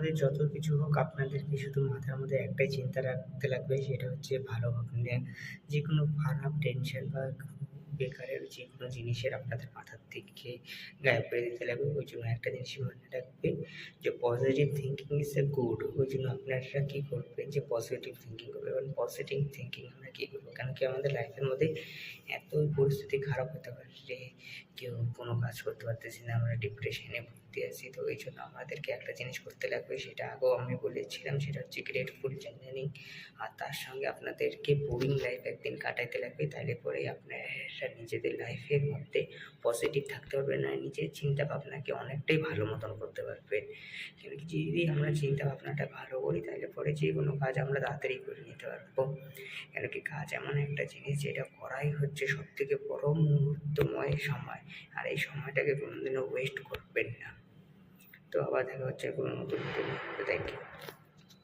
আমাদের যত কিছু হোক, আপনাদেরকে শুধু মাথার মধ্যে একটাই চিন্তা রাখতে লাগবে, সেটা হচ্ছে ভালো ভাবলে যে কোনো খারাপ টেনশন বা বেকারের যে কোনো জিনিসের আপনাদের মাথার থেকে গায়েব করে দিতে লাগবে, ওই জন্য একটা জিনিসই মনে রাখবেন যে positive thinking is a good ওই জন্য আপনারা কী করবেন যে পজিটিভ থিঙ্কিং করবেন, এবং পজিটিভ থিঙ্কিং আমরা কী করব? কেন কি আমাদের লাইফের মধ্যে এত পরিস্থিতি খারাপ হতে পারে যে কেউ কোনো কাজ করতে পারতেছি না, আমরা ডিপ্রেশনে ভর্তি আছি। তো এই জন্য আমাদেরকে একটা জিনিস করতে লাগবে, সেটা আগেও আমি বলেছিলাম, সেটা হচ্ছে গ্রেটফুল জার্নিং আর তার সঙ্গে আপনাদেরকে বোরিং লাইফ একদিন কাটাইতে লাগবে তাহলে পরেই আপনারা নিজেদের লাইফের মধ্যে পজিটিভ থাকতে পারবেন আর নিজের চিন্তা ভাবনাকে অনেকটাই ভালো মতন করতে পারবেন। কেন কি যদি আমরা চিন্তা ভাবনাটা ভালো করি তাহলে পরে যে কোনো কাজ আমরা তাড়াতাড়ি করে নিতে পারব। কেন কি কাজ এমন একটা জিনিস যেটা করাই হচ্ছে সব থেকে বড় মুহূর্তময় সময়, আর এই সময়টাকে কোনোদিনও ওয়েস্ট করবেন না। তো আবার দেখা হচ্ছে কোনো নতুন ভিডিও থ্যাংক ইউ